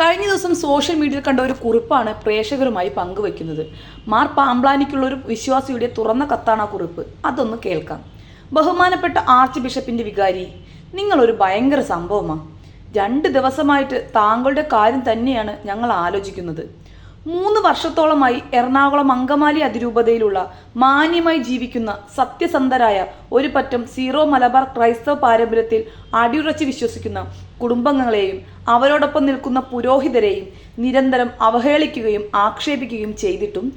കഴിഞ്ഞ ദിവസം സോഷ്യൽ മീഡിയയിൽ കണ്ട ഒരു കുറിപ്പാണ് പ്രേക്ഷകരുമായി പങ്കുവെക്കുന്നത്. മാർ പാമ്പ്ലാനിക്കുള്ള ഒരു വിശ്വാസിയുടെ തുറന്ന കത്താണ് ആ കുറിപ്പ്. അതൊന്ന് കേൾക്കാം. ബഹുമാനപ്പെട്ട ആർച്ച് ബിഷപ്പിന്റെ വികാരി നിങ്ങളൊരു ഭയങ്കര സംഭവമാണ് രണ്ട് ദിവസമായിട്ട് താങ്കളുടെ കാര്യം തന്നെയാണ് ഞങ്ങൾ ആലോചിക്കുന്നത്. മൂന്ന് വർഷത്തോളമായി എറണാകുളം അങ്കമാലി അതിരൂപതയിലുള്ള മാന്യമായി ജീവിക്കുന്ന സത്യസന്ധരായ ഒരു പറ്റം സീറോ മലബാർ ക്രൈസ്തവ പാരമ്പര്യത്തിൽ അടിയുറച്ച് വിശ്വസിക്കുന്ന കുടുംബങ്ങളെയും അവരോടൊപ്പം നിൽക്കുന്ന പുരോഹിതരെയും നിരന്തരം അവഹേളിക്കുകയും ആക്ഷേപിക്കുകയും ചെയ്തിട്ടും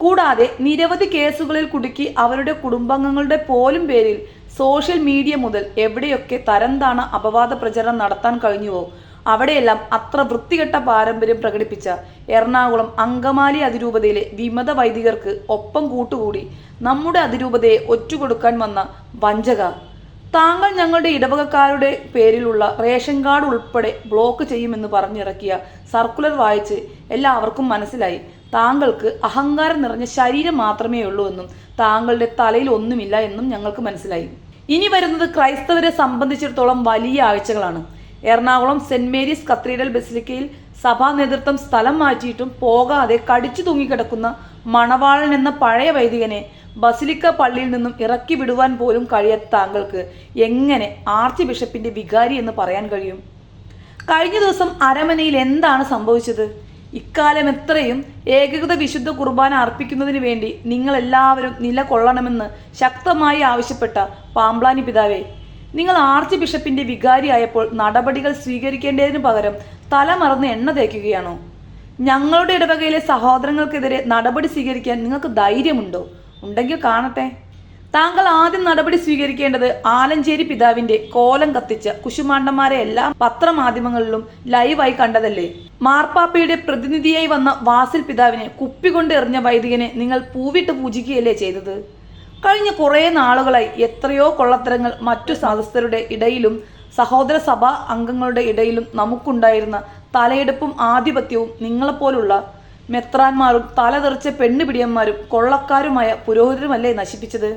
കൂടാതെ നിരവധി കേസുകളിൽ കുടുക്കി അവരുടെ കുടുംബാംഗങ്ങളുടെ പോലും പേരിൽ സോഷ്യൽ മീഡിയ മുതൽ എവിടെയൊക്കെ തരംതാണ അപവാദ പ്രചരണം നടത്താൻ കഴിഞ്ഞുവോ അവിടെയെല്ലാം അത്ര വൃത്തികെട്ട പാരമ്പര്യം പ്രകടിപ്പിച്ച എറണാകുളം അങ്കമാലി അതിരൂപതയിലെ വിമത വൈദികർക്ക് ഒപ്പം കൂട്ടുകൂടി നമ്മുടെ അതിരൂപതയെ ഒറ്റുകൊടുക്കാൻ വന്ന വഞ്ചക. താങ്കൾ ഞങ്ങളുടെ ഇടവകക്കാരുടെ പേരിലുള്ള റേഷൻ കാർഡ് ഉൾപ്പെടെ ബ്ലോക്ക് ചെയ്യുമെന്ന് പറഞ്ഞിറക്കിയ സർക്കുലർ വായിച്ച് എല്ലാവർക്കും മനസ്സിലായി. താങ്കൾക്ക് അഹങ്കാരം നിറഞ്ഞ ശരീരം മാത്രമേ ഉള്ളൂ എന്നും താങ്കളുടെ തലയിൽ ഒന്നുമില്ല എന്നും ഞങ്ങൾക്ക് മനസ്സിലായി. ഇനി വരുന്നത് ക്രൈസ്തവരെ സംബന്ധിച്ചിടത്തോളം വലിയ ആഴ്ചകളാണ്. എറണാകുളം സെന്റ് മേരീസ് കത്തീഡ്രൽ ബസിലിക്കയിൽ സഭാ നേതൃത്വം സ്ഥലം മാറ്റിയിട്ടും പോകാതെ കടിച്ചു തൂങ്ങിക്കിടക്കുന്ന മണവാളൻ എന്ന പഴയ വൈദികനെ ബസിലിക്ക പള്ളിയിൽ നിന്നും ഇറക്കി വിടുവാൻ പോലും കഴിയാത്ത താങ്കൾക്ക് എങ്ങനെ ആർച്ച് ബിഷപ്പിന്റെ വികാരി എന്ന് പറയാൻ കഴിയും? കഴിഞ്ഞ ദിവസം അരമനയിൽ എന്താണ് സംഭവിച്ചത്? ഇക്കാലം എത്രയും ഏകീകൃത വിശുദ്ധ കുർബാന അർപ്പിക്കുന്നതിന് വേണ്ടി നിങ്ങൾ എല്ലാവരും നിലകൊള്ളണമെന്ന് ശക്തമായി ആവശ്യപ്പെട്ട പാമ്പ്ലാനി പിതാവേ നിങ്ങൾ ആർച്ച് ബിഷപ്പിന്റെ വികാരിയായപ്പോൾ നടപടികൾ സ്വീകരിക്കേണ്ടതിനു പകരം തലമറന്ന് എണ്ണ തേക്കുകയാണോ? ഞങ്ങളുടെ ഇടവകയിലെ സഹോദരങ്ങൾക്കെതിരെ നടപടി സ്വീകരിക്കാൻ നിങ്ങൾക്ക് ധൈര്യമുണ്ടോ? ഉണ്ടെങ്കിൽ കാണട്ടെ. താങ്കൾ ആദ്യം നടപടി സ്വീകരിക്കേണ്ടത് ആലഞ്ചേരി പിതാവിന്റെ കോലം കത്തിച്ച കുശുമാണ്ടന്മാരെ എല്ലാം പത്രമാധ്യമങ്ങളിലും ലൈവായി കണ്ടതല്ലേ? മാർപ്പാപ്പയുടെ പ്രതിനിധിയായി വന്ന വാസിൽ പിതാവിനെ കുപ്പി കൊണ്ട് എറിഞ്ഞ വൈദികനെ നിങ്ങൾ പൂവിട്ട് പൂജിക്കുകയല്ലേ ചെയ്തത്? കഴിഞ്ഞ കുറേ നാളുകളായി എത്രയോ കൊള്ളത്തരങ്ങൾ മറ്റു സദസ്യരുടെ ഇടയിലും സഹോദര സഭാ അംഗങ്ങളുടെ ഇടയിലും നമുക്കുണ്ടായിരുന്ന തലയെടുപ്പും ആധിപത്യവും നിങ്ങളെപ്പോലുള്ള മെത്രാന്മാരും തലതെറിച്ച പെണ്ണുപിടിയന്മാരും കൊള്ളക്കാരുമായ പുരോഹിതരുമല്ലേ നശിപ്പിച്ചത്?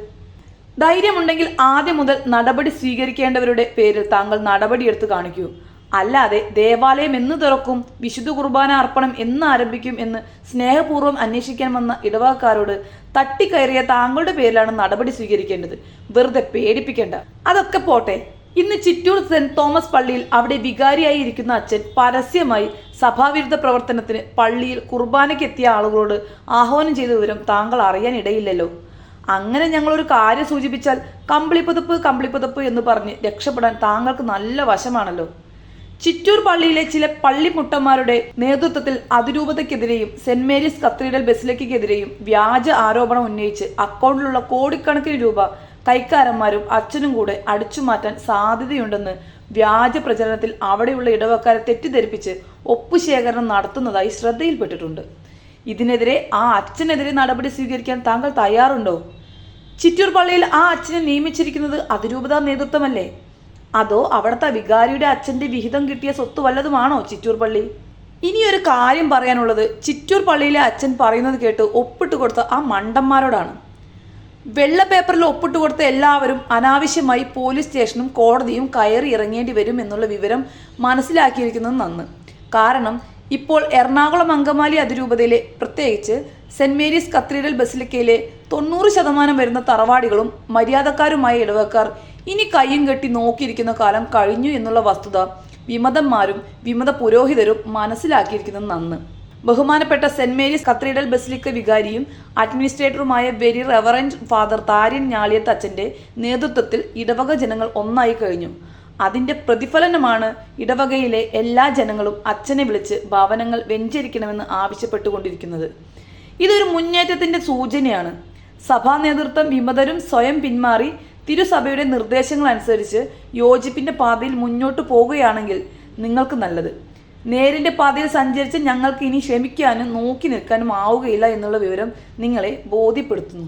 ധൈര്യമുണ്ടെങ്കിൽ ആദ്യം മുതൽ നടപടി സ്വീകരിക്കേണ്ടവരുടെ പേരിൽ താങ്കൾ നടപടിയെടുത്ത് കാണിക്കൂ. അല്ലാതെ ദേവാലയം എന്ന് തുറക്കും വിശുദ്ധ കുർബാന അർപ്പണം എന്ന് ആരംഭിക്കും എന്ന് സ്നേഹപൂർവം അന്വേഷിക്കാൻ വന്ന ഇടവകക്കാരോട് തട്ടിക്കയറിയ താങ്കളുടെ പേരിലാണ് നടപടി സ്വീകരിക്കേണ്ടത്. വെറുതെ പേടിപ്പിക്കേണ്ട. അതൊക്കെ പോട്ടെ. ഇന്ന് ചിറ്റൂർ സെന്റ് തോമസ് പള്ളിയിൽ അവിടെ വികാരിയായി ഇരിക്കുന്ന അച്ഛൻ പരസ്യമായി സഭാവിരുദ്ധ പ്രവർത്തനത്തിന് പള്ളിയിൽ കുർബാനയ്ക്ക് എത്തിയ ആളുകളോട് ആഹ്വാനം ചെയ്ത വിവരം താങ്കൾ അറിയാൻ ഇടയില്ലല്ലോ. അങ്ങനെ ഞങ്ങളൊരു കാര്യം സൂചിപ്പിച്ചാൽ കമ്പിളിപ്പുതപ്പ് കമ്പിളിപ്പുതപ്പ് എന്ന് പറഞ്ഞ് രക്ഷപ്പെടാൻ താങ്കൾക്ക് നല്ല വശമാണല്ലോ. ചിറ്റൂർ പള്ളിയിലെ ചില പള്ളിമുട്ടന്മാരുടെ നേതൃത്വത്തിൽ അതിരൂപതയ്ക്കെതിരെയും സെന്റ് മേരീസ് കത്തീഡ്രൽ ബസിലിക്കയ്ക്കെതിരെയും വ്യാജ ആരോപണം ഉന്നയിച്ച് അക്കൗണ്ടിലുള്ള കോടിക്കണക്കിന് രൂപ കൈക്കാരന്മാരും അച്ഛനും കൂടെ അടിച്ചു മാറ്റാൻ സാധ്യതയുണ്ടെന്ന് വ്യാജ പ്രചരണത്തിൽ അവിടെയുള്ള ഇടവക്കാരെ തെറ്റിദ്ധരിപ്പിച്ച് ഒപ്പുശേഖരണം നടത്തുന്നതായി ശ്രദ്ധയിൽപ്പെട്ടിട്ടുണ്ട്. ഇതിനെതിരെ ആ അച്ഛനെതിരെ നടപടി സ്വീകരിക്കാൻ താങ്കൾ തയ്യാറുണ്ടോ? ചിറ്റൂർ പള്ളിയിൽ ആ അച്ഛനെ നിയമിച്ചിരിക്കുന്നത് അതിരൂപതാ നേതൃത്വമല്ലേ? അതോ അവിടുത്തെ വികാരിയുടെ അച്ഛന്റെ വിഹിതം കിട്ടിയ സ്വത്ത് വല്ലതുമാണോ ചിറ്റൂർ പള്ളി? ഇനിയൊരു കാര്യം പറയാനുള്ളത് ചിറ്റൂർ പള്ളിയിലെ അച്ഛൻ പറയുന്നത് കേട്ട് ഒപ്പിട്ട് കൊടുത്ത ആ മണ്ടന്മാരോടാണ്. വെള്ള പേപ്പറിൽ ഒപ്പിട്ട് കൊടുത്ത എല്ലാവരും അനാവശ്യമായി പോലീസ് സ്റ്റേഷനും കോടതിയും കയറി ഇറങ്ങേണ്ടി വരും എന്നുള്ള വിവരം മനസ്സിലാക്കിയിരിക്കുന്നത് നന്ന്. കാരണം ഇപ്പോൾ എറണാകുളം അങ്കമാലി അതിരൂപതയിലെ പ്രത്യേകിച്ച് സെന്റ് മേരീസ് കത്തീഡ്രൽ ബസിലിക്കയിലെ തൊണ്ണൂറ് ശതമാനം വരുന്ന തറവാടികളും മര്യാദക്കാരുമായ ഇടവക്കാർ ഇനി കയ്യും കെട്ടി നോക്കിയിരിക്കുന്ന കാലം കഴിഞ്ഞു എന്നുള്ള വസ്തുത വിമതന്മാരും വിമത പുരോഹിതരും മനസ്സിലാക്കിയിരിക്കുന്നത് നന്ന്. ബഹുമാനപ്പെട്ട സെന്റ് മേരീസ് കത്തീഡ്രൽ ബസിലിക്ക വികാരിയും അഡ്മിനിസ്ട്രേറ്ററുമായ very reverend father Tharyan Njaliyath അച്ഛന്റെ നേതൃത്വത്തിൽ ഇടവക ജനങ്ങൾ ഒന്നായി കഴിഞ്ഞു. അതിന്റെ പ്രതിഫലനമാണ് ഇടവകയിലെ എല്ലാ ജനങ്ങളും അച്ഛനെ വിളിച്ച് ഭവനങ്ങൾ വെഞ്ചരിക്കണമെന്ന് ആവശ്യപ്പെട്ടുകൊണ്ടിരിക്കുന്നത്. ഇതൊരു മുന്നേറ്റത്തിന്റെ സൂചനയാണ്. സഭാ നേതൃത്വം വിമതരും സ്വയം പിന്മാറി തിരുസഭയുടെ നിർദ്ദേശങ്ങൾ അനുസരിച്ച് യോജിപ്പിന്റെ പാതയിൽ മുന്നോട്ട് പോകുകയാണെങ്കിൽ നിങ്ങൾക്ക് നല്ലത്. നേരിന്റെ പാതയിൽ സഞ്ചരിച്ച് ഞങ്ങൾക്ക് ഇനി ക്ഷമിക്കാനും നോക്കി നിൽക്കാനും ആവുകയില്ല എന്നുള്ള വിവരം നിങ്ങളെ ബോധ്യപ്പെടുത്തുന്നു.